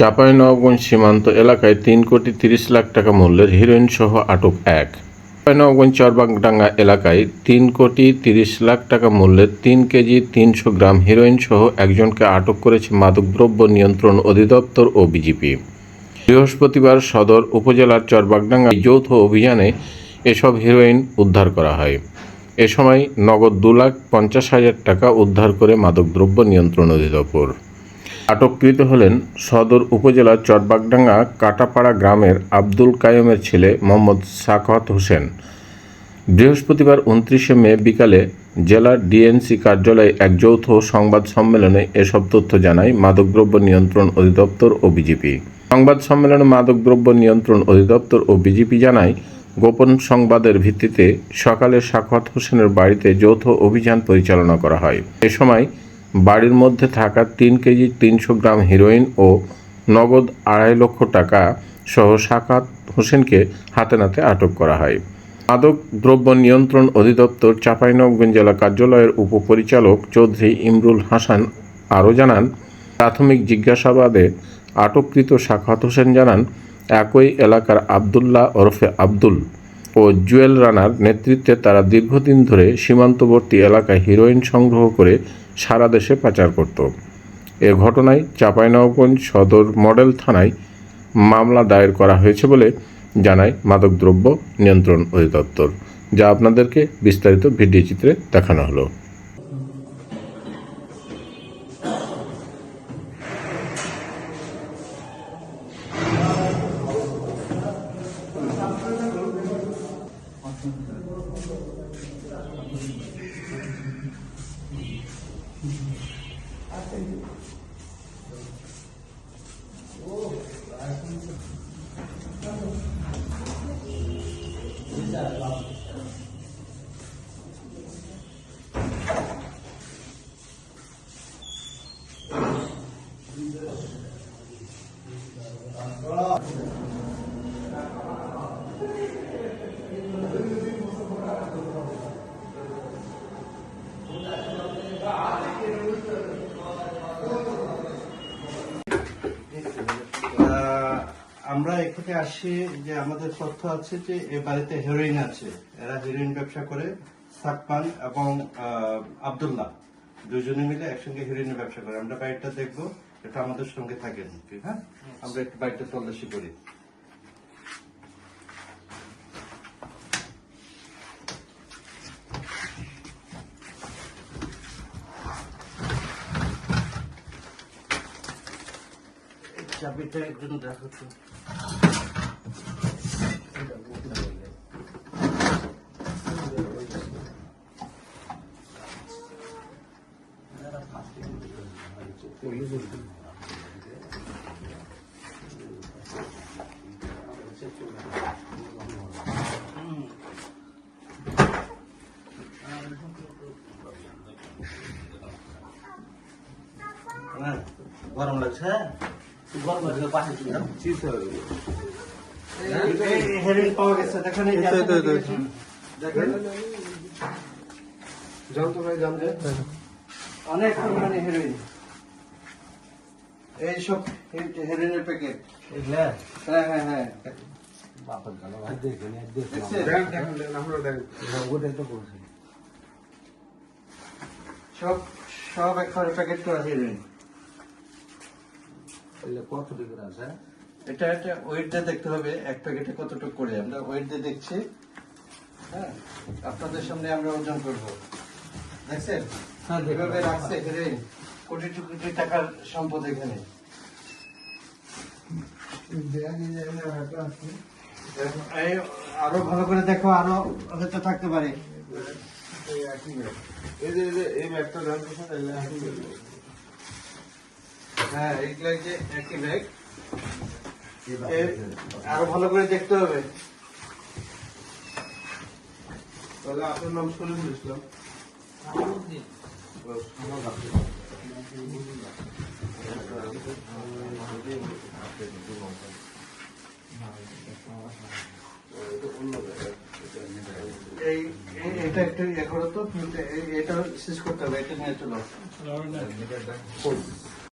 চাঁপাইনবাবগঞ্জ সীমান্ত এলাকায় তিন কোটি তিরিশ লাখ টাকা মূল্যের হিরোইন সহ আটক এক। চাঁপাইনবাবগঞ্জ চরবাগডাঙ্গা এলাকায় তিন কোটি তিরিশ লাখ টাকা মূল্যের তিন কেজি তিনশো গ্রাম হিরোইন সহ একজনকে আটক করেছে মাদকদ্রব্য নিয়ন্ত্রণ অধিদপ্তর ও বিজিপি। বৃহস্পতিবার সদর উপজেলার চরবাগডাঙ্গা যৌথ অভিযানে এসব হিরোইন উদ্ধার করা হয়। এ সময় নগদ দু লাখ পঞ্চাশ হাজার টাকা উদ্ধার করে মাদকদ্রব্য নিয়ন্ত্রণ অধিদপ্তর। আটককৃত হলেন সদর উপজেলার চটবাগডাঙ্গা কাটাপাড়া গ্রামের আব্দুল কায়ুমের ছেলে মোহাম্মদ সাখাওয়াত হোসেন। বৃহস্পতিবার উনত্রিশে মে বিকালে জেলার ডিএনসি কার্যালয়ে এক যৌথ সংবাদ সম্মেলনে এসব তথ্য জানায় মাদকদ্রব্য নিয়ন্ত্রণ অধিদপ্তর ও বিজেপি। সংবাদ সম্মেলনে মাদকদ্রব্য নিয়ন্ত্রণ অধিদপ্তর ও বিজেপি জানায়, গোপন সংবাদের ভিত্তিতে সকালে সাখাওয়াত হোসেনের বাড়িতে যৌথ অভিযান পরিচালনা করা হয়। এ সময় বাড়ির মধ্যে থাকা তিন কেজি তিনশো গ্রাম হিরোইন ও নগদ আড়াই লক্ষ টাকা সহ সাকাত হোসেনকে হাতে নাতে আটক করা হয়। মাদক দ্রব্য নিয়ন্ত্রণ অধিদপ্তর চাঁপাইনবাবগঞ্জ জেলা কার্যালয়ের উপপরিচালক চৌধুরী ইমরুল হাসান আরও জানান, প্রাথমিক জিজ্ঞাসাবাদে আটককৃত সাখাত হোসেন জানান, একই এলাকার আবদুল্লাহ ওরফে আব্দুল ও জুয়েল রানার নেতৃত্বে তারা দীর্ঘদিন ধরে সীমান্তবর্তী এলাকায় হিরোইন সংগ্রহ করে সারা দেশে পাচার করত। এ ঘটনায় চাঁপাইনবাবগঞ্জ সদর মডেল থানায় মামলা দায়ের করা হয়েছে বলে জানায় মাদকদ্রব্য নিয়ন্ত্রণ অধিদপ্তর। যা আপনাদেরকে বিস্তারিত ভিডিও চিত্রে দেখানো হলো। আমরা এখানে আসি যে আমাদের তথ্য আছে যে এ বাড়িতে হেরোইন আছে। এরা হেরোইন ব্যবসা করে সাকমান এবং আব্দুল্লাহ। দুজনে মিলে একসঙ্গে হেরোইনের ব্যবসা করে। আমরা বাড়িটা দেখব। এটা আমাদের সঙ্গে থাকেন হ্যাঁ? আমরা একটু বাড়িতে তল্লাশি করি। চাবিটা একজন দেখো তো গরম লাগছে? গরম লাগছে পাশে ছিল এই হেরোইন পাওয়া গেছে যে দেখেন অনেক পরিমাণে এই সব হেরোইনের প্যাকেট। হ্যাঁ হ্যাঁ হ্যাঁ? সব সব একবারে প্যাকেট করা হেরোইন এটা একটা ওয়েট দিয়ে দেখতে হবে এক প্যাকেটে কতটুকু করে। আমরা ওয়েট দিয়ে দেখছি। হ্যাঁ আপনাদের সামনে আমরা ওজন করব। দেখছেন? এভাবে রাখছে এখানে কোটি কোটি টাকার সম্পদ এখানে। আরও ভালো করে দেখো, আরও হয়তো থাকতে পারে। হ্যাঁ এইগুলো যে একই ব্যাগ আরও ভালো করে দেখতে হবে। তাহলে আপনার নাম এই এই- এটা একটু ইয়ে করো তো কিন্তু এই- এটা শেষ করতে হবে এটা নিয়ে চলো।